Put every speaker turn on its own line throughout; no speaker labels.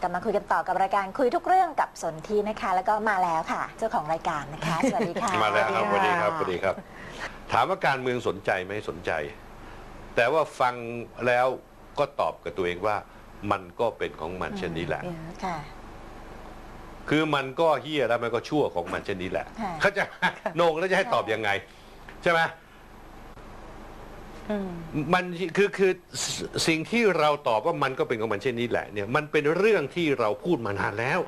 กลับมาคุยกันต่อกับรายการคุยทุกเรื่องกับสนทีนะคะ แล้วก็มาแล้วค่ะ เจ้าของรายการนะคะ สวัสดีค่ะ
มาแล้วครับส
สวั
วั
ส
ส
ดี
ดี
ค่ะ
ครับสวัสดีครับ ถามว่าการเมืองสนใจไหมสนใจ แต่ว่าฟังแล้วก็ตอบกับตัวเองว่า มันก็เป็นของมันเช่นนี้แหละ
อืมค่ะ
คือมันก็เฮี้ยแล้วมันก็ชั่วของมันเช่นนี้แหละ
ค่ะ
เขาใจะโหนงแล้วจะให้ตอบยังไง ใช่ไหม
อื มั
นคือคือสสิ่งที่เราตอบว่ามันก็เป็นของมันเช่นนี้แหละเนี่ยมันเป็นเรื่องที่เราพูดมานานแล้ว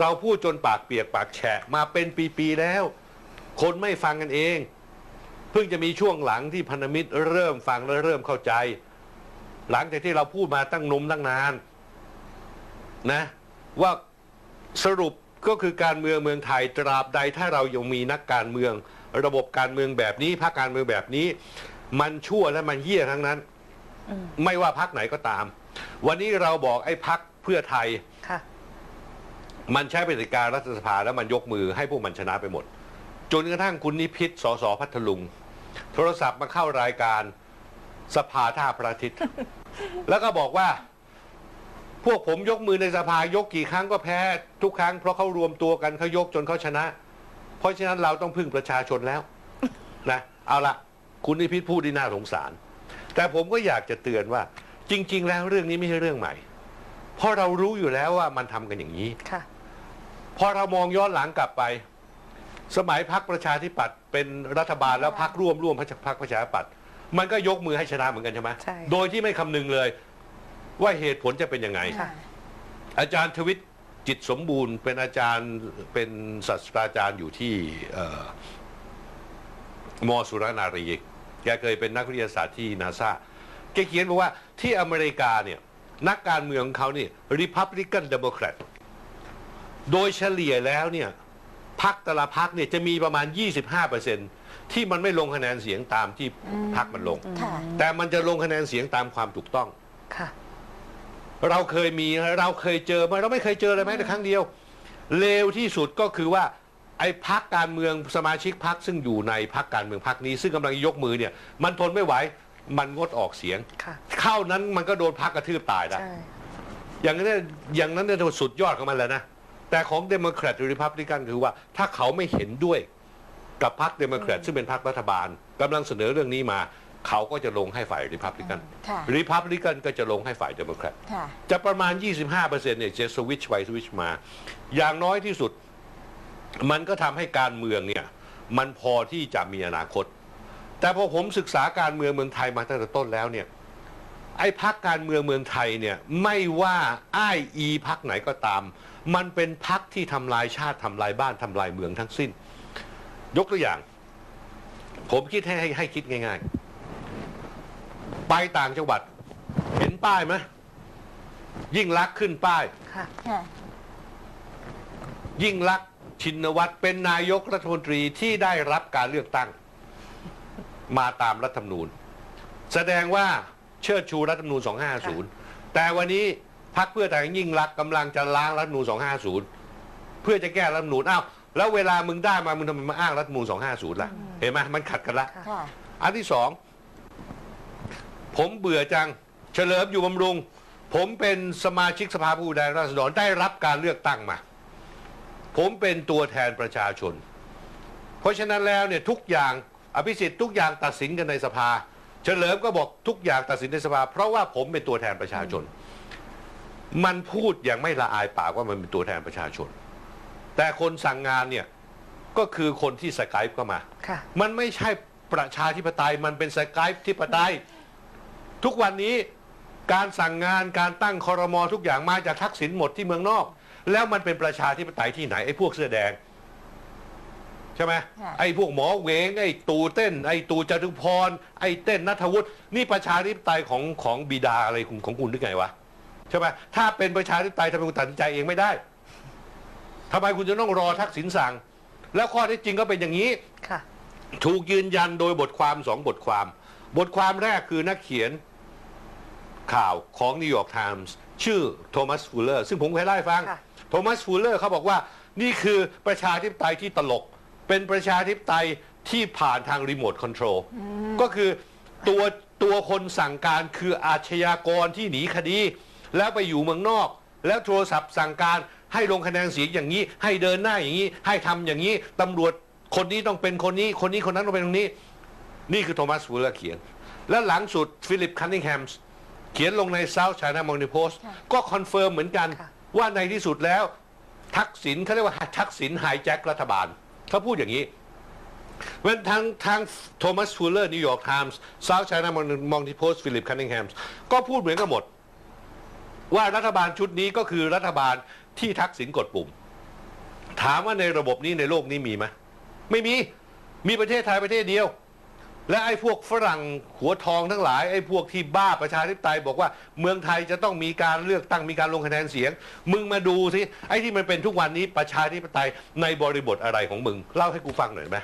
เราพูดจนปากเปียกปากแฉะมาเป็นปีๆแล้ว คนไม่ฟังกันเอง เพิ่งจะมีช่วงหลังที่พันธมิตรเริ่มฟังและเริ่มเข้าใจ หลังจากที่เราพูดมาตั้งนมตั้งนานนะว่าสรุปก็คือการเมืองเมืองไทยตราบใดถ้าเรายังมีนักการเมือง ระบบการเมืองแบบนี้พรรคการเมืองแบบนี้ มันชั่วและมันเหี้ยทั้งนั้น
อืม
ไม่ว่าพรรคไหนก็ตาม วันนี้เราบอกไอ้พรรคเพื่อไทย
ค่ะ
มันใช้ปฏิการรัฐสภาแล้วมันยกมือให้พวกมันชนะไปหมด จนกระทั่งคุณนิพิษสสพัทลุง โทรศัพท์มาเข้ารายการสภาท่าพระอาทิตย์ แล้วก็บอกว่า พวกผมยกมือในสภายกกี่ครั้งก็แพ้ ทุกครั้งเพราะเขารวมตัวกันเขายกจนเขาชนะ เพราะฉะนั้นเราต้องพึ่งประชาชนแล้วนะเอาละคุณนิพิษพูดดีน่าสงสาร แต่ผมก็อยากจะเตือนว่า จริง ๆ แล้วเรื่องนี้ไม่ใช่เรื่องใหม่ เพราะเรารู้อยู่แล้วว่ามันทำกันอย่างนี้
ค่ะ
พอเรามองย้อนหลังกลับไป สมัยพักประชาธิปัตย์เป็นรัฐบาลแล้วพักร่วมร่วมพักประชาธิปัตย์มันก็ยกมือให้ชนะเหมือนกันใช่ไหม
ใช่
โดยที่ไม่คำนึงเลย ว่าเหตุผลจะเป็นยังไง
ค่ะ
อาจารย์ทวิต จิตสมบูรณ์เป็นอาจารย์เป็นศาสตราจารย์อยู่ที่เอ่อมสุรนารีแกเคยเป็นนักวิทยาศาสตร์ที่นาซาแกเขียนบอกว่าที่อเมริกาเนี่ยนักการเมืองของเขาเนี่ย Republican Democrat โดยเฉลี่ยแล้วเนี่ยพักแต่ละพักเนี่ยจะมีประมาณ 25%ที่มันไม่ลงคะแนนเสียงตามที่พักมันลง
ค่ะ
แต่มันจะลงคะแนนเสียงตามความถูกต้อง
ค่ะ
เราเคยมีเราเคยเจอมาเราไม่เคยเจอเลยแม้แต่ครั้งเดียวเลวที่สุดก็คือว่าไอ้พักการเมืองสมาชิกพักซึ่งอยู่ในพักการเมืองพักนี้ ซึ่งกำลังยกมือเนี่ยมันทนไม่ไหวมันงดออกเสียง
ค่ะ
เข้านั้นมันก็โดนพักกระทืบตายแล้ว
ใช่
อย่างนั้นเนี่ยอย่างนั้นเนี่ยสุดยอดของมันแล้วนะแต่ของเดโมแครตหรือริพับลิกันคือว่าถ้าเขาไม่เห็นด้วยกับพรรคเดโมแครตซึ่งเป็นพรรครัฐบาลกำลังเสนอเรื่องนี้มา เขาก็จะลงให้ฝ่ายริพับลิกัน
ค่ะ
ริพับลิกันก็จะลงให้ฝ่ายเดโมแครต
ค่ะ
จะประมาณ 25%เนี่ยจะสวิตช์ไปสวิตช์มา อย่างน้อยที่สุด มันก็ทำให้การเมืองเนี่ย มันพอที่จะมีอนาคต แต่พอผมศึกษาการเมืองเมืองไทยมาตั้งแต่ต้นแล้วเนี่ยไอ้พักการเมืองเมืองไทยเนี่ยไม่ว่าอ้ายอีพักไหนก็ตาม มันเป็นพักที่ทำลายชาติทำลายบ้านทำลายเมืองทั้งสิ้น ยกตัวอย่าง ผมคิดให้ให้ให้คิดง่าย ๆ ไปต่างจังหวัด เห็นป้ายไหมยิ่งลักษณ์ขึ้นป้าย
ค่ะ
ค่ะ
ยิ่งลักษณ์ชินวัตรเป็นนายกรัฐมนตรีที่ได้รับการเลือกตั้ง มาตามรัฐธรรมนูญ แสดงว่าเชิดชูรัฐธรรมนูญ 250 แต่วันนี้พรรคเพื่อไทยยิ่งรักษณ์กำลังจะล้างรัฐธรรมนูญ 250 เพื่อจะแก้รัฐธรรมนูญอ้าวแล้วเวลามึงได้มามึงทำไมมาอ้างรัฐธรรมนูญ 250 ล่ะ เห็นไหมมันขัดกันละ
ค่ะ
อันที่สอง ผมเบื่อจัง เฉลิมอยู่บำรุง ผมเป็นสมาชิกสภาผู้แทนราษฎรได้รับการเลือกตั้งมา ผมเป็นตัวแทนประชาชน เพราะฉะนั้นแล้วเนี่ยทุกอย่างอภิสิทธิ์ทุกอย่างตัดสินกันในสภา เฉลิมก็บอกทุกอย่างตัดสินในสภา เพราะว่าผมเป็นตัวแทนประชาชน มันพูดอย่างไม่ละอายปากว่ามันเป็นตัวแทนประชาชน แต่คนสั่งงานเนี่ยก็คือคนที่สกายเข้ามา
ค่ะ
มันไม่ใช่ประชาธิปไตย มันเป็นสกายธิปไตย ทุกวันนี้การสั่งงานการตั้งคอรมอทุกอย่างมาจากทักษิณหมดที่เมืองนอก แล้วมันเป็นประชาธิปไตยที่ไหนไอ้พวกเสื้อแดง ใช่ไหม
ค่ะ
ไอ้พวกหมอเหวงไอ้ตูเต้น ไอ้ตูจตุพร ไอ้เต้นนัทวุฒินี่ประชาธิปไตยของของบิดาอะไรของของคุณหรือไงวะใช่ไหมถ้าเป็นประชาธิปไตยทำไมคุณตัดสินใจเองไม่ได้ทำไมคุณจะต้องรอทักษิณสั่ง แล้วข้อเท็จจริงก็เป็นอย่างนี้
ค่ะ
ถูกยืนยันโดยบทความสองบทความ บทความแรกคือนักเขียน ข่าวของนิวยอร์กไทมส์ชื่อโทมัสฟูลเลอร์ซึ่งผมเคยเล่าให้ฟัง
ค่ะ
โทมัสฟูลเลอร์เขาบอกว่านี่คือประชาธิปไตยที่ตลก เป็นประชาธิปไตยที่ผ่านทางรีโมทคอนโทรลก็คือตัวตัวคนสั่งการคืออาชญากรที่หนีคดี แล้วไปอยู่เมืองนอก แล้วโทรศัพท์สั่งการให้ลงคะแนนเสียงอย่างนี้ ให้เดินหน้าอย่างนี้ ให้ทำอย่างนี้ตำรวจคนนี้ต้องเป็นคนนี้ คนนี้คนนั้นต้องเป็นคนนี้ นี่คือโทมัสฟูลเลอร์เขียน และหลังสุดฟิลิปคันนิงแฮมส์ เขียนลงใน South China Morning Post
ค่ะ
ก็คอนเฟิร์มเหมือนกัน
ค่ะ
ว่าในที่สุดแล้ว ทักษิณเขาเรียกว่าทักษิณไฮแจ็ครัฐบาลเขาพูดอย่างนี้เว้นทางทางโทมัสฟูลเลอร์นิวยอร์กไทมส์เซาท์ไชน่ามองทีโพสฟิลิปคันนิงแฮมส์ก็พูดเหมือนกันหมด ว่ารัฐบาลชุดนี้ก็คือรัฐบาลที่ทักษิณกดปุ่ม ถามว่าในระบบนี้ในโลกนี้มีไหมไม่มีมีประเทศไทยประเทศเดียว และไอ้พวกฝรั่งหัวทองทั้งหลายไอ้พวกที่บ้าประชาธิปไตยบอกว่าเมืองไทยจะต้องมีการเลือกตั้งมีการลงคะแนนเสียง มึงมาดูสิไอ้ที่มันเป็นทุกวันนี้ประชาธิปไตยในบริบทอะไรของมึงเล่าให้กูฟังหน่อยไหม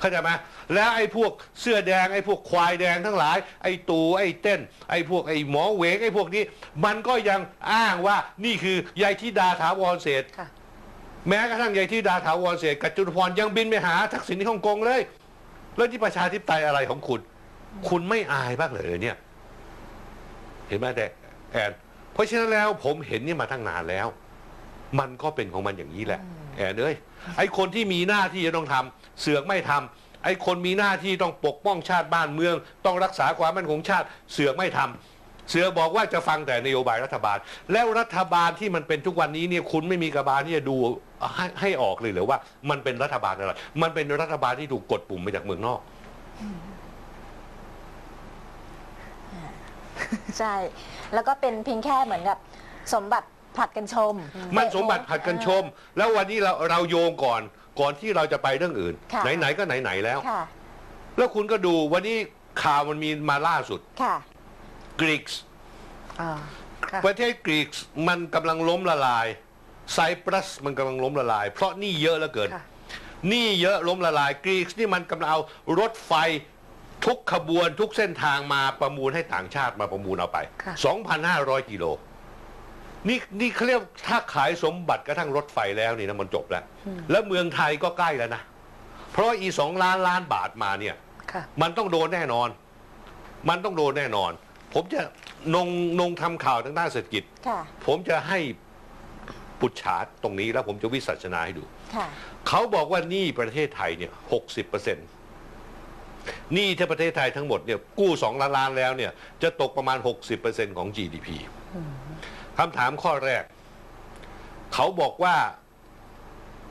เข้าใจไหมแล้วไอ้พวกเสื้อแดงไอ้พวกควายแดงทั้งหลาย ไอ้ตูไอ้เต้น ไอ้พวกไอ้หมอเหวงไอ้พวกนี้ มันก็ยังอ้างว่านี่คือยายธิดาถาวรเศรษฐ์
ค่ะ
แม้กระทั่งยายที่ดาถาวรเศรษฐ์กับจุลพรยังบินไปหาทักษิณที่ฮ่องกงเลย แล้วที่ประชาธิปไตยอะไรของคุณ คุณไม่อายบ้างเลยเนี่ย เห็นไหมแต่แอนเพราะฉะนั้นแล้วผมเห็นนี่มาตั้งนานแล้ว มันก็เป็นของมันอย่างนี้แหละ แอนเอ้ยไอคนที่มีหน้าที่จะต้องทำเสือกไม่ทำไอคนมีหน้าที่ต้องปกป้องชาติบ้านเมือง ต้องรักษาความมั่นคงชาติ เสือกไม่ทำ เสือกบอกว่าจะฟังแต่นโยบายรัฐบาล แล้วรัฐบาลที่มันเป็นทุกวันนี้เนี่ยคุณไม่มีกระบาลที่จะดูให้ให้ออกเลยเหรือว่า มันเป็นรัฐบาลอะไรมันเป็นรัฐบาลที่ถูกกดปุ่มมาจากเมืองนอก
ใช่ แล้วก็เป็นเพียงแค่เหมือนกับสมบัติผลัดกันชม
มันสมบัติผัดกันชม แล้ววันนี้เราเราโยงก่อน ก่อนที่เราจะไปเรื่องอื่น
ค่ะ
ไหนๆก็ไหนๆแล้ว
ค่ะ
แล้วคุณก็ดูวันนี้ข่าวมันมีมาล่าสุด
ค่ะ
กรีก
อ่าค่ะ
ประเทศกรีกมันกำลังล้มละลาย ไซปรัสมันกำลังล้มละลาย เพราะหนี่เยอะเหลือเกิน
ค่ะ
หนี่เยอะล้มละลาย กรีกนี่มันกำลังเอารถไฟทุกขบวนทุกเส้นทางมาประมูลให้ต่างชาติมาประมูลเอาไป
ค่ะ
2,500 กิโล นี่นี่เขาเรียกถ้าขายสมบัติกระทั่งรถไฟแล้วนี่นะมันจบแล้ว แล้วเมืองไทยก็ใกล้แล้วนะ เพราะอีสองล้านล้านบาทมาเนี่ย
ค่ะ
มันต้องโดนแน่นอน มันต้องโดนแน่นอน ผมจะนงนงทำข่าวทางด้านเศรษฐกิจ
ค่ะ
ผมจะให้ปุจฉาตรงนี้แล้วผมจะวิสัชนาให้ดู
ค่ะ
เขาบอกว่าหนี้ประเทศไทยเนี่ยหกสิบเปอร์เซ็นต์หนี้ที่ประเทศไทยทั้งหมดเนี่ยกู้สองล้านล้านแล้วเนี่ยจะตกประมาณ 60%ของ GDP คำถามข้อแรก เขาบอกว่า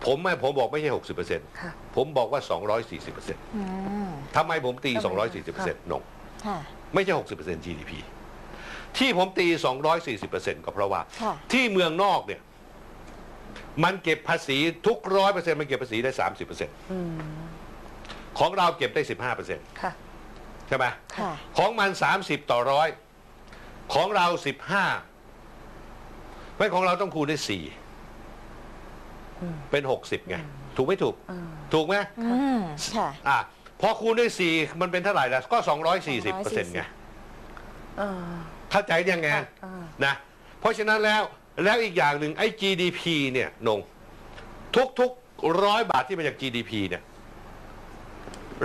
ผมไม่ผมบอกไม่ใช่60%
ค่ะ
ผมบอกว่า 240%
อืม
ทำไมผมตี 240%นง
ค่ะ
ไม่ใช่ 60% GDP ที่ผมตี 240%ก็เพราะว่า
ค่ะ
ที่เมืองนอกเนี่ย มันเก็บภาษีทุกร้อยเปอร์เซ็นต์มันเก็บภาษีได้ 30%
อืม
ของเราเก็บได้ 15%
ค่ะ
ใช่ไหม
ค่ะ
ของมัน 30 ต่อร้อยของเรา 15ไม่ของเราต้องคูณได้
อืม
4เป็น 60ไงถูกไม่ถูก
อืม
ถูกไหม
อืมค่ะ
อะ พอคูณด้วย4มันเป็นเท่าไหร่แล้วก็ 240เปอร์เซ็นต์ไง
เออ
เข้าใจยังไง
ค่ะอ่า
นะเพราะฉะนั้นแล้วแล้วอีกอย่างหนึ่งไอ้ GDP เนี่ยนงทุกๆร้อยบาทที่มาจาก GDP เนี่ย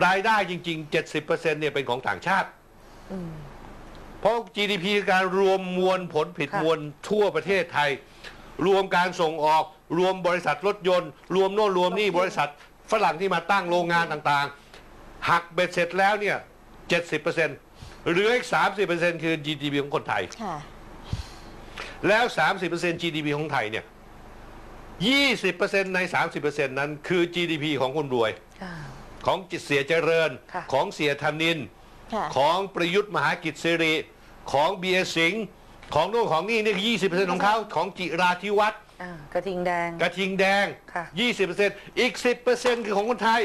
รายได้จริง ๆ 70%เนี่ยเป็นของต่างชาติ
อืม
เพราะ GDP คือการรวมมวลผลผิด
ค่ะ
มวลทั่วประเทศไทย รวมการส่งออก รวมบริษัทรถยนต์ รวมโน่นรวมนี่บริษัทฝรั่งที่มาตั้งโรงงานต่างๆ หักเบ็ดเสร็จแล้วเนี่ย70%เหลืออีก30%คือ GDP ของคนไทย
ค่ะ
แล้ว30% GDP ของไทยเนี่ย20%ใน30%นั้นคือ GDP ของคนรวย
ค่ะ
ของจิตเสียเจริญ
ค่ะ
ของเสียธนิน
ค่ะ
ของประยุทธ์มหากิจสิริ ของเบียร์สิงห์ของโน่นของนี่นี่ยี่สิบเปอร์เซ็นต์ของเขาของจิราธิวัฒน์
อ่ากระทิงแดง
กระทิงแดง
ค่ะ
ยี่สิบเปอร์เซ็นต์อีกสิบเปอร์เซ็นต์คือของคนไทย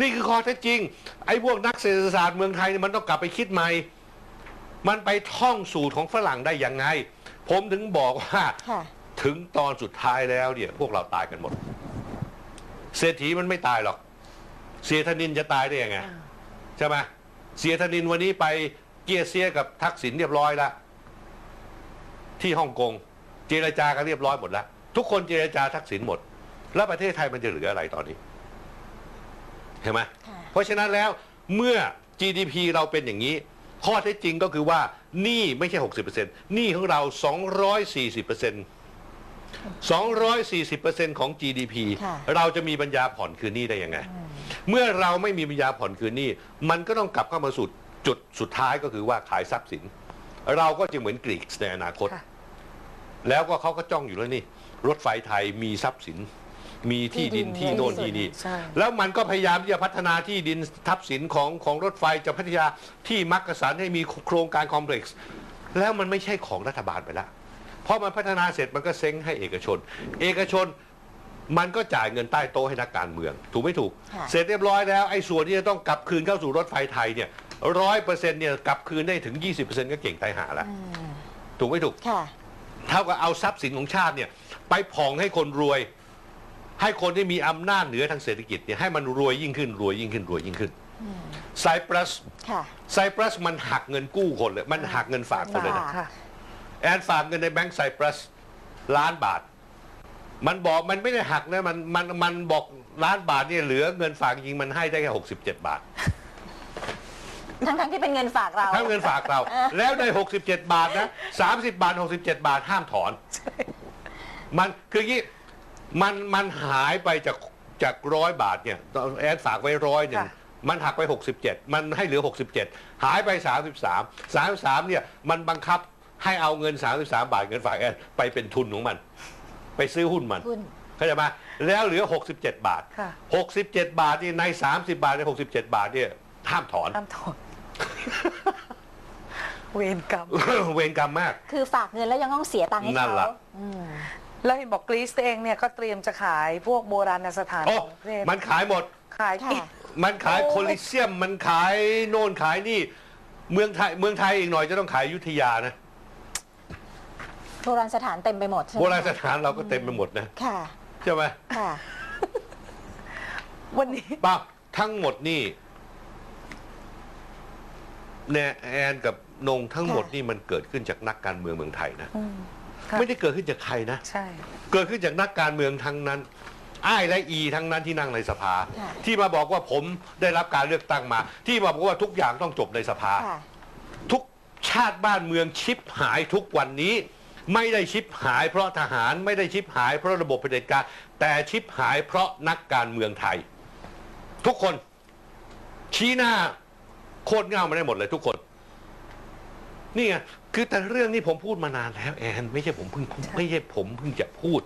นี่คือข้อเท็จจริง ไอ้พวกนักเศรษฐศาสตร์เมืองไทยเนี่ยมันต้องกลับไปคิดใหม่ มันไปท่องสูตรของฝรั่งได้ยังไง ผมถึงบอกว่า
ค่ะ
ถึงตอนสุดท้ายแล้วเนี่ย พวกเราตายกันหมด เศรษฐีมันไม่ตายหรอก เสียธนินจะตายได้ยังไง
อ่า
ใช่ไหมเสียธนินวันนี้ไปเกียร์เสียกับทักษิณเรียบร้อยแล้วที่ฮ่องกงเจรจากันเรียบร้อยหมดแล้วทุกคนเจรจาทักษิณหมด แล้วประเทศไทยมันจะเหลืออะไรตอนนี้ เห็นไหม
ค่ะ
เพราะฉะนั้นแล้วเมื่อ GDP เราเป็นอย่างนี้ ข้อเท็จจริงก็คือว่าหนี้ไม่ใช่ 60%หนี้ของเรา 240% 240%ของ GDP
ค่ะ
เราจะมีปัญญาผ่อนคืนหนี้ได้ยังไงเมื่อเราไม่มีปัญญาผ่อนคืนหนี้ มันก็ต้องกลับเข้ามาสู่จุดสุดท้ายก็คือว่าขายทรัพย์สิน เราก็จะเหมือนกรีกในอนาคต
ค่ะ
แล้วก็เขาก็จ้องอยู่แล้วนี่ รถไฟไทยมีทรัพย์สิน มีที่ดิน
ที่
ที่
ดิน
โน่น
เยอะที่สุด
ที่นี่
ใช่
แล้วมันก็พยายามที่จะพัฒนาที่ดินทรัพย์สินของของรถไฟจะพัฒนาที่มักกะสันให้มีโครงการคอมเพล็กซ์แล้วมันไม่ใช่ของรัฐบาลไปแล้วเพราะมันพัฒนาเสร็จมันก็เซ้งให้เอกชน เอกชนมันก็จ่ายเงินใต้โต๊ะให้นักการเมือง ถูกไม่ถูก
ค่ะ
เสร็จเรียบร้อยแล้วไอ้ส่วนที่จะต้องกลับคืนเข้าสู่รถไฟไทยเนี่ยร้อยเปอร์เซ็นต์เนี่ยกลับคืนได้ถึง 20%ก็เก่งตายหาแล้ว
อืม
ถูกไม่ถูก
ค่ะ
เท่ากับเอาทรัพย์สินของชาติเนี่ยไปผ่องให้คนรวย ให้คนที่มีอำนาจเหนือทางเศรษฐกิจเนี่ยให้มันรวยยิ่งขึ้นรวยยิ่งขึ้นรวยยิ่งขึ้นไซปรัส
ค่ะ
ไซปรัสมันหักเงินกู้คนเลย มันหักเงินฝากคนเลยนะ
ฝาก
ค่ะ
แอนฝากเงินในแบงก์ไซปรัสล้านบาท มันบอกมันไม่ได้หักนะมันมันมันบอกล้านบาทเนี่ยเหลือเงินฝากจริงมันให้ได้แค่หกสิบเจ็ดบาท
ทั้งทั้งๆที่เป็นเงินฝากเรา
ถ้าเงินฝากเรา แล้วใน 67 บาทนะ 30 บาท 67 บาทห้ามถอน มันคืออย่างงี้ มันมันหายไปจากจากร้อยบาทเนี่ยแอนฝากไว้ร้อยหนึ่ง
ค่ะ
มันหักไป 67 มันให้เหลือ 67 หายไป 33 33เนี่ยมันบังคับให้เอาเงิน 33 บาทเงินฝากแอนไปเป็นทุนของมัน ไปซื้อหุ้นมัน
หุ้น
เข้าใจไหมแล้วเหลือ 67 บาท
ค่ะ
67 บาทนี่ใน 30 บาทใน 67 บาทเนี่ยห้ามถอน
ห้ามถอน เวรกรรม
เวรกรรมมาก
คือฝากเงินแล้วยังต้องเสียตังค์ให้
นั่น
เขา
ล่ะ
อืม
แล้วเห็นบอกกรีซเองเนี่ยก็เตรียมจะขายพวกโบราณสถาน
โอ้
ของประเทศ
มันขายหมด
ขาย
ค่ะ
อีก
มันขาย
โอ้ย
โคลิเซียม มันขายโน่นขายนี่ เมืองไทยเมืองไทยอีกหน่อยจะต้องขายอยุธยานะ
โบราณสถานเต็มไปหมดใช่ไหม
โบราณสถานเราก็เต็มไปหมดนะ
ค่ะ
ใช่ไหม
ค่ะ
วันนี้
ป้าทั้งหมดนี่เนี่ยแอนกับนงทั้งหมด
ค่ะ
นี่มันเกิดขึ้นจากนักการเมืองเมืองไทยนะ
อืมค่ะ
ไม่ได้เกิดขึ้นจากใครนะ
ใช่
เกิดขึ้นจากนักการเมืองทั้งนั้นอ้ายและอีทั้งนั้นที่นั่งในสภา
ค่ะ
ที่มาบอกว่าผมได้รับการเลือกตั้งมา ที่มาบอกว่าทุกอย่างต้องจบในสภา
ค่ะ
ทุกชาติบ้านเมืองชิบหายทุกวันนี้ ไม่ได้ชิบหายเพราะทหารไม่ได้ชิบหายเพราะระบบเผด็จการ แต่ชิบหายเพราะนักการเมืองไทย ทุกคน ชี้หน้าโคตรเง่ามาได้หมดเลยทุกคน นี่ไง คือแต่เรื่องนี้ผมพูดมานานแล้วแอนไม่ใช่ผมเพิ่งไม่ใช่ผมเพิ่งจะพูด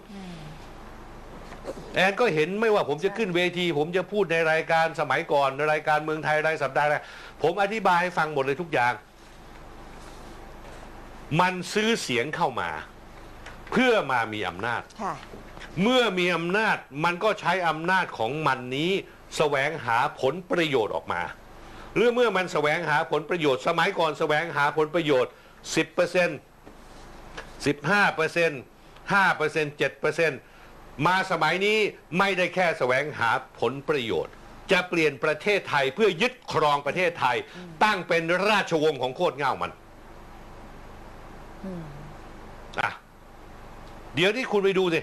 แอนก็เห็นไม่ว่าผมจะขึ้นเวที ผมจะพูดในรายการสมัยก่อนในรายการเมืองไทยรายสัปดาห์แรกผมอธิบายให้ฟังหมดเลยทุกอย่าง มันซื้อเสียงเข้ามา เพื่อมามีอำนาจ
ค่ะ
เมื่อมีอำนาจมันก็ใช้อำนาจของมันนี้แสวงหาผลประโยชน์ออกมาหรือเมื่อมันแสวงหาผลประโยชน์ สมัยก่อนแสวงหาผลประโยชน์ 10% 15% 5% 7%มาสมัยนี้ไม่ได้แค่แสวงหาผลประโยชน์ จะเปลี่ยนประเทศไทยเพื่อยึดครองประเทศไทย ตั้งเป็นราชวงศ์ของโคตรเง่ามันอะเดี๋ยวนี้คุณไปดูสิ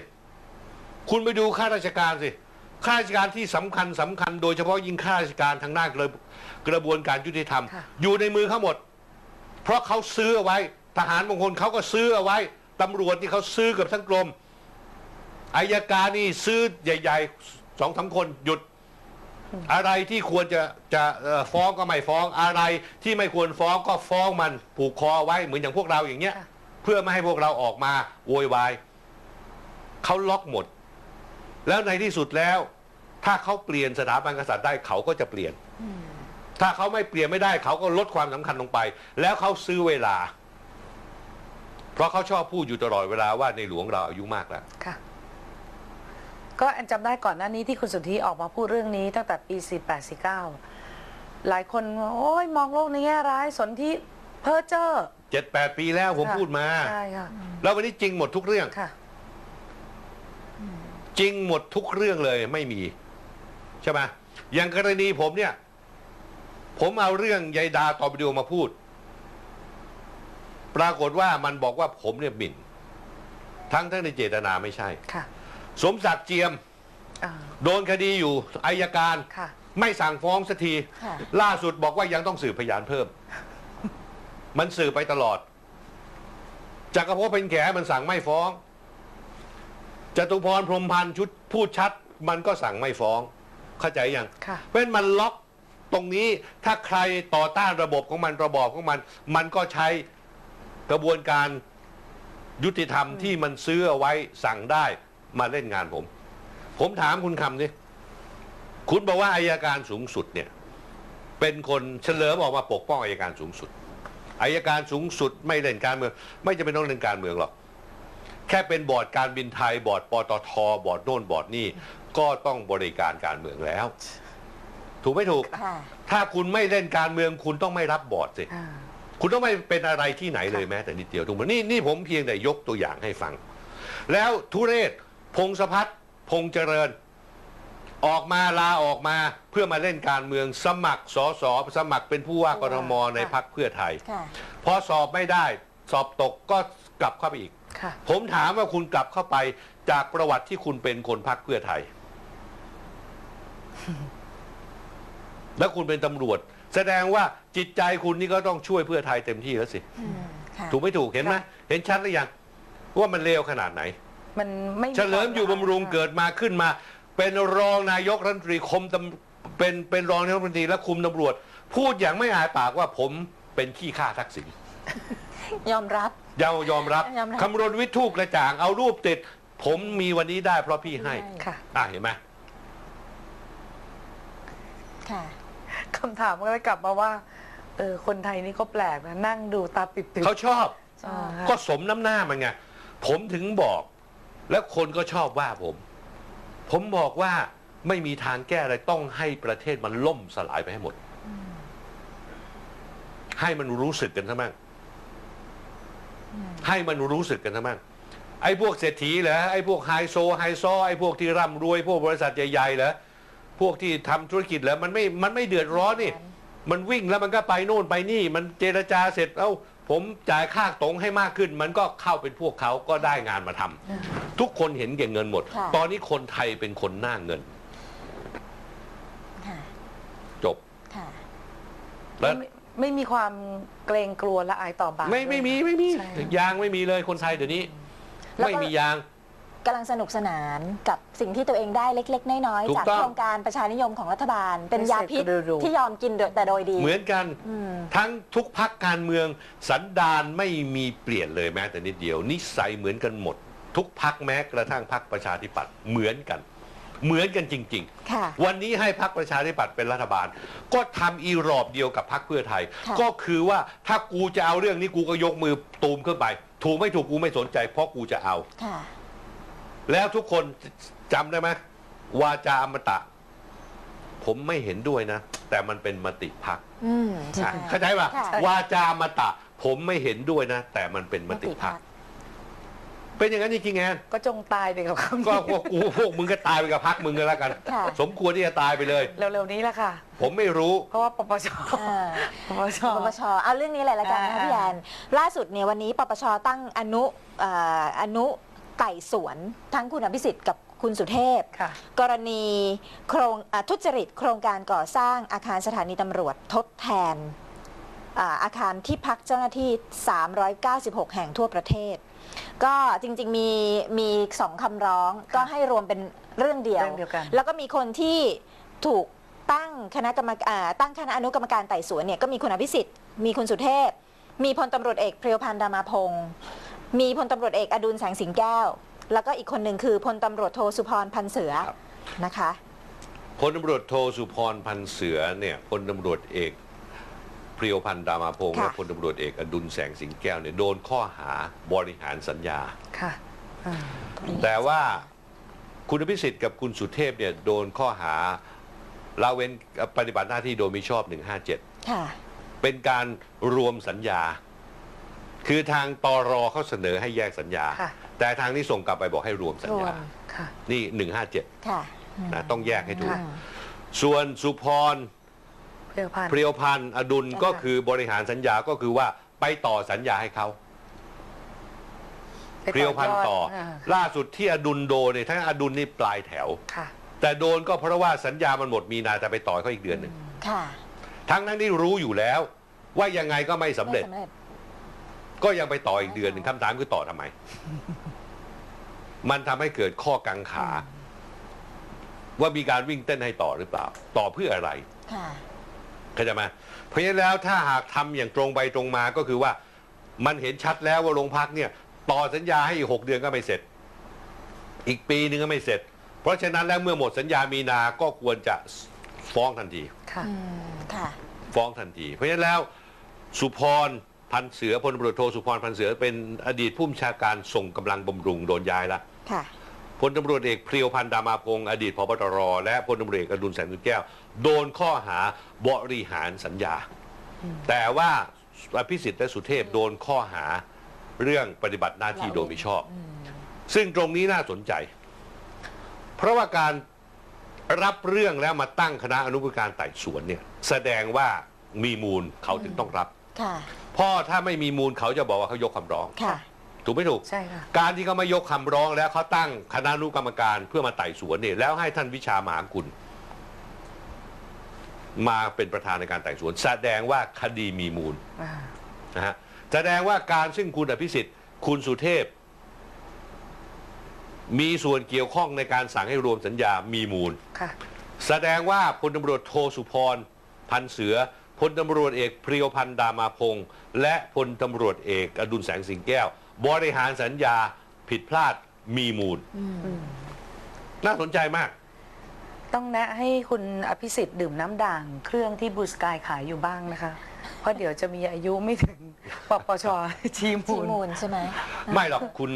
คุณไปดูข้าราชการสิ ข้าราชการที่สำคัญสำคัญ โดยเฉพาะยิ่งข้าราชการทางด้านกระกระบวนการยุติธรรม
ค่ะ
อยู่ในมือเขาหมด เพราะเขาซื้อเอาไว้ ทหารบางคนเขาก็ซื้อเอาไว้ตำรวจที่เขาซื้อกับทั้งกรมอายการนี่ซื้อใหญ่ๆสองสามคนหยุดอะไรที่ควรจะจะเอ่อฟ้องก็ไม่ฟ้องอะไรที่ไม่ควรฟ้องก็ฟ้องมันผูกคอไว้เหมือนอย่างพวกเราอย่างเงี้ย
ค่ะ
เพื่อไม่ให้พวกเราออกมาโวยวายเขาล็อกหมด แล้วในที่สุดแล้ว ถ้าเขาเปลี่ยนสถาบันกษัตริย์ได้เขาก็จะเปลี่ยน ถ้าเขาไม่เปลี่ยนไม่ได้เขาก็ลดความสำคัญลงไป แล้วเขาซื้อเวลา เพราะเขาชอบพูดอยู่ตลอดเวลาว่าในหลวงเราอายุมากแล้ว
ค่ะ ก็แอนจำได้ก่อนหน้านี้ที่คุณสุทธิออกมาพูดเรื่องนี้ตั้งแต่ปี 48 49 หลายคนว่าโอ้ยมองโลกในแง่ร้ายสนที่เพ้อเจ้อ
เจ็ดแปดปีแล้วผม
ค่ะ
พูดมา
ใช่ค่ะ
แล้ววันนี้จริงหมดทุกเรื่อง
ค่ะ
จริงหมดทุกเรื่องเลยไม่มี ใช่ไหมอย่างกรณีผมเนี่ย ผมเอาเรื่องยายดาตอบิโดมาพูด ปรากฏว่ามันบอกว่าผมเนี่ยหมิ่นทั้งทั้งในเจตนาไม่ใช่
ค่ะ
สมศักดิ์เจียม
อ่า
โดนคดีอยู่อายการ
ค่ะ
ไม่สั่งฟ้องสักที
ค่ะ
ล่าสุดบอกว่ายังต้องสืบพยานเพิ่ม มันสืบไปตลอดจักรภพเป็นแขมันสั่งไม่ฟ้องจตุพรพรหมพันธ์ชุดพูดชัด มันก็สั่งไม่ฟ้อง เข้าใจยัง
ค่ะ
เพราะฉะนั้นมันล็อก ตรงนี้ถ้าใครต่อต้านระบบของมันระบอบของมัน มันก็ใช้กระบวนการยุติธรรมที่มันซื้อเอาไว้สั่งได้มาเล่นงานผม ผมถามคุณคำนี่คุณบอกว่าอายการสูงสุดเนี่ยเป็นคนเฉลิมออกมาปกป้องอายการสูงสุดอายการสูงสุดไม่เล่นการเมือง ไม่จะเป็นต้องเล่นการเมืองหรอกแค่เป็นบอร์ดการบินไทยบอร์ดปตทบอร์ดโน่นบอร์ดนี่ก็ต้องบริการการเมืองแล้ว ถูกไม่ถูก
ค่ะ
ถ้าคุณไม่เล่นการเมืองคุณต้องไม่รับบอร์ดสิ
อ่า
คุณต้องไม่เป็นอะไรที่ไหนเลย
ค่ะ
แม้แต่นิดเดียวถูกไหมนี่นี่ผมเพียงแต่ยกตัวอย่างให้ฟัง แล้วทุเรศ พงศพัฒน์พงษ์เจริญ ออกมาลาออกมาเพื่อมาเล่นการเมืองสมัครสอสอสมัครเป็นผู้ว่ากทมในพรรคเพื่อไทย
ค่ะ
พอสอบไม่ได้สอบตกก็กลับเข้าไปอีก
ค่ะ
ผมถามว่าคุณกลับเข้าไปจากประวัติที่คุณเป็นคนพรรคเพื่อไทย แล้วคุณเป็นตำรวจ แสดงว่าจิตใจคุณนี่ก็ต้องช่วยเพื่อไทยเต็มที่แล้วสิ
อืมค่ะ
ถูกไม่ถูกเห็นไหม
ค่ะ
เห็นชัดหรือยังว่ามันเลวขนาดไหน
มันไม่
เฉลิมอยู่บำรุงเกิดมาขึ้นมา เป็นรองนายกรัฐมนตรีคมตำเป็นเป็นรองนายกรัฐมนตรีและคุมตำรวจ พูดอย่างไม่อายปากว่าผมเป็นขี้ข้าทักษิณ
ยอมรับ
ยาวยอมรับ
ยอมรับ
คำรณวิทย์ทูกกระจ่างเอารูปติด ผมมีวันนี้ได้เพราะพี่ให้
ค่ะ
อะเห็นไหม
ค่ะ
คำถามก็เลยกลับมาว่า เออคนไทยนี่ก็แปลกนะนั่งดูตาปิบๆ
เขาชอบ
อ่า
ก็สมน้ำหน้ามันไงผมถึงบอก แล้วคนก็ชอบว่าผม ผมบอกว่าไม่มีทางแก้อะไรต้องให้ประเทศมันล่มสลายไปให้หมด ให้มันรู้สึกกันซะมั่งให้มันรู้สึกกันซะมั่งไอ้พวกเศรษฐีเหรอไอ้พวกไฮโซไฮซอไอ้พวกที่ร่ำรวย พวกบริษัทใหญ่ๆเหรอ พวกที่ทำธุรกิจเหรอมันไม่มันไม่เดือดร้อนนี่ มันวิ่งแล้วมันก็ไปโน่นไปนี่ มันเจรจาเสร็จเอ้าผมจ่ายค่าตรงให้มากขึ้น มันก็เข้าเป็นพวกเขาก็ได้งานมาทำทุกคนเห็นเก่งเงินหมด
ค่ะ
ตอนนี้คนไทยเป็นคนหน้าเงิน
ค่ะ
จบ
ค่ะ
แล้ว
ไม่ไม่มีความเกรงกลัวและอายต่อบาป
ไม่
ด้วย
ไม่มีไม่มี
ใช่
ยางไม่มีเลยคนไทยเดี๋ยวนี้
แล้วก็
ไม่มียาง
กำลังสนุกสนานกับสิ่งที่ตัวเองได้เล็ก ๆ น้อย
ถู
ๆ
ก
จาก
ต้อง
โครงการประชานิยมของรัฐบาล เป็น
ไม่
ยา
เสพ
พิษ
ก็ดูๆ
ที่ยอมกินโดยแต่โดยดี
เหมือนกัน
อืม
ทั้งทุกพักการเมือง สันดานไม่มีเปลี่ยนเลยแม้แต่นิดเดียว นิสัยเหมือนกันหมด ทุกพักแม้กระทั่งพักประชาธิปัตย์เหมือนกัน เหมือนกันจริง ๆ
ค่ะ
วันนี้ให้พักประชาธิปัตย์เป็นรัฐบาล ก็ทำอีรอบเดียวกับพักเพื่อไทย
ค่ะ
ก็คือว่าถ้ากูจะเอาเรื่องนี้กูก็ยกมือตูมขึ้นไป ถูกไม่ถูกกูไม่สนใจเพราะกูจะเอา
ค่ะ
แล้วทุกคนจำได้ไหมวาจาอมตะ ผมไม่เห็นด้วยนะ แต่มันเป็นมติพัก
อืมใช่
เข้าใจป่ะ
ค่ะ
วาจาอมตะ ผมไม่เห็นด้วยนะ แต่มันเป็นมติพักเป็นอย่างนั้นจริงๆแอน
ก็จงตายไปกับคำ
ก็
นี้
พวกกูพวกมึงก็ตายไปกับพักมึงกันแล้วกัน
ค่ะ
สมควรที่จะตายไปเลย
เร็วๆนี้แหละค่ะ
ผมไม่รู้
เพราะว่าปปช
อ่า
ปปช
ปปชเอาเรื่องนี้เลยละกันนะ
อ่า
พี่แอนล่าสุดเนี่ยวันนี้ปปชตั้งอนุเอ่ออนุ ไต่สวนทั้งคุณอภิสิทธิ์กับคุณสุเทพ
ค่ะ
กรณีโครงอ่าทุจริตโครงการก่อสร้างอาคารสถานีตำรวจทดแทนอ่าอาคารที่พักเจ้าหน้าที่ 396 แห่งทั่วประเทศ ก็จริงๆมีมีสองคำร้องก็ให้รวมเป็นเรื่องเดียว
เรื่องเดียวกัน
แล้วก็มีคนที่ถูกตั้งคณะกรรมการตั้งคณะอนุกรรมการไต่สวนเนี่ยก็มีคุณอภิสิทธิ์ มีคุณสุเทพ มีพลตำรวจเอกเพรียวพันธ์ดามาพงศ์ มีพลตำรวจเอกอดุลแสงสิงแก้ว แล้วก็อีกคนหนึ่งคือพลตำรวจโทสุพรพันธ์เสือ
ครับ
นะคะ
พลตำรวจโทสุพรพันธ์เสือเนี่ยพลตำรวจเอกเพรียวพันธ์ดามาพงศ์
ค่ะ
และพลตำรวจเอกอดุลแสงสิงแก้วเนี่ยโดนข้อหาบริหารสัญญา
ค่ะอ่า
แต่ว่าคุณอภิสิทธิ์กับคุณสุเทพเนี่ยโดนข้อหาละเว้นปฏิบัติหน้าที่โดยมิชอบ 157
ค่ะ
เป็นการรวมสัญญา คือทางตอรอเขาเสนอให้แยกสัญญา
ค่ะ
แต่ทางนี้ส่งกลับไปบอกให้รวมสัญ
รว
ญา
มค่ะ
นี่ 157
ค่ะ
นะต้องแยกให้ถูก
ค่ะ
ส่วนสุพร
เพียวพันธ์
เพรียวพันธ์อดุล
อ่า
ก็คือบริหารสัญญาก็คือว่าไปต่อสัญญาให้เขา
ไป
เพรียวพันธ์ต่อ
ยดา
ล่าสุดที่อดุลโดนเนี่ยทั้งอดุลนี่ปลายแถว
ค่ะ
แต่โดนก็เพราะว่าสัญญามันหมดมีนาแต่ไปต่อเขาอีกเดือนหนึ่ง
ค่ะ
ทั้งนั้นที่รู้อยู่แล้ว ว่ายังไงก็ไม่สำเร็จ
ไม่สำเร็จ
ก็ยังไปต่ออีกเดือนหนึ่งคำถามคือต่อทำไม มันทำให้เกิดข้อกังขา ว่ามีการวิ่งเต้นให้ต่อหรือเปล่า ต่อเพื่ออะไร
ค่ะ
เข้าใจไหมเพราะฉะนั้นแล้วถ้าหากทำอย่างตรงไปตรงมาก็คือว่า มันเห็นชัดแล้วว่าโรงพักเนี่ย ต่อสัญญาให้อีกหกเดือนก็ไม่เสร็จ อีกปีนึงก็ไม่เสร็จ เพราะฉะนั้นแล้วเมื่อหมดสัญญามีนาก็ควรจะฟ้องทันที
ค่ะ
อืมค่ะ
ฟ้องทันที เพราะฉะนั้นแล้วสุพร พันเสือพลตำรวจโทสุพรพันเสือเป็นอดีตผู้บัญชาการส่งกำลังบำรุงโดนย้ายละ
ค่ะ
พลตำรวจเอกเพรียวพันธ์ดามาพงศ์อดีตพบตรและพลตำรวจเอกอดุลแสงสุนแก้ว โดนข้อหาบริหารสัญญา แต่ว่าอภิสิทธิ์และสุเทพโดนข้อหาเรื่องปฏิบัติหน้าที่โดยมิชอบ ซึ่งตรงนี้น่าสนใจ เพราะว่าการรับเรื่องแล้วมาตั้งคณะอนุกรรมการไต่สวนเนี่ยแสดงว่ามีมูลเขาถึงต้องรับ
ค่ะ
เพ่อถ้าไม่มีมูลเขาจะบอกว่าเขายกคำร้อง
ค่ะ
ถูกไม่ถูก
ใช่ค่ะ
การที่เขามายกคำร้องแล้วเขาตั้งคณะอนุกรรมการเพื่อมาไต่สวนเนี่ยแล้วให้ท่านวิชามหากุลมาเป็นประธานในการไต่สวน แสดงว่าคดีมีมูล
อ่า
นะฮะแสดงว่าการซึ่งคุณอภิสิทธิ์ คุณสุเทพ มีส่วนเกี่ยวข้องในการสั่งให้รวมสัญญามีมูล
ค่ะ
แสดงว่าพลตำรวจโทสุพร พันเสือ พลตำรวจเอกเพรียวพันธ์ดามาพงศ์และพลตำรวจเอกอดุลแสงสิงแก้ว บริหารสัญญาผิดพลาดมีมูล น่าสนใจมาก
ต้องแนะให้คุณอภิสิทธิ์ดื่มน้ำด่างเครื่องที่บลูสกายขายอยู่บ้างนะคะ เพราะเดี๋ยวจะมีอายุไม่ถึงปปชชีมู
ที่
ล
มูลใช่ไหม
ไม่หรอกคุณ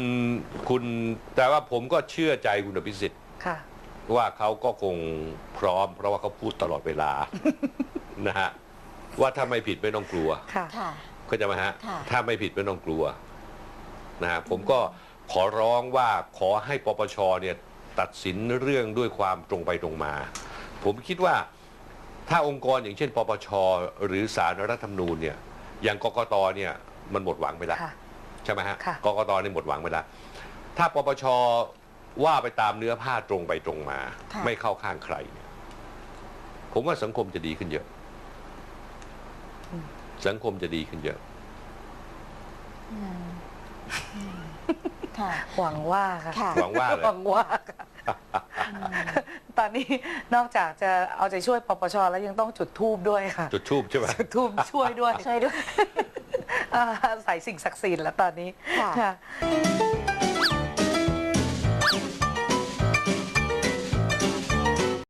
คุณแต่ว่าผมก็เชื่อใจคุณอภิสิทธิ์
ค่ะ
ว่าเขาก็คงพร้อม เพราะว่าเขาพูดตลอดเวลา นะฮะ ว่าถ้าไม่ผิดไม่ต้องกลัว
ค่ะ
ค่ะ
เข้าใจไหมฮะ
ค่ะ
ถ้าไม่ผิดไม่ต้องกลัวนะฮะผมก็ขอร้องว่าขอให้ปปชเนี่ยตัดสินเรื่องด้วยความตรงไปตรงมา ผมคิดว่าถ้าองค์กรอย่างเช่น ปปช หรือสารรัฐธรรมนูญเนี่ยอย่างกกตเนี่ยมันหมดหวังไปแล้ว
ค่ะ
ใช่ไหมฮะ
ค่ะ
กกตนี่หมดหวังไปแล้ว ถ้าปปชว่าไปตามเนื้อผ้าตรงไปตรงมา
ค่ะ
ไม่เข้าข้างใครเนี่ยผมว่าสังคมจะดีขึ้นเยอะ สังคมจะดีขึ้นเยอะ
ค่ะ
หวังว่าค่ะ
ค่ะ
หวังว่าเลย
หวังว่าค่ะตอนนี้นอกจากจะเอาใจช่วยปปชแล้วยังต้องจุดทูบด้วยค่ะ
จุดทูบใช่ไหม
จุดทูบช่วยด้วย
ช่วยด้วย
อ่าใส่สิ่งศักดิ์สิทธิ์แล้วตอนนี้
ค่ะ
ค่ะ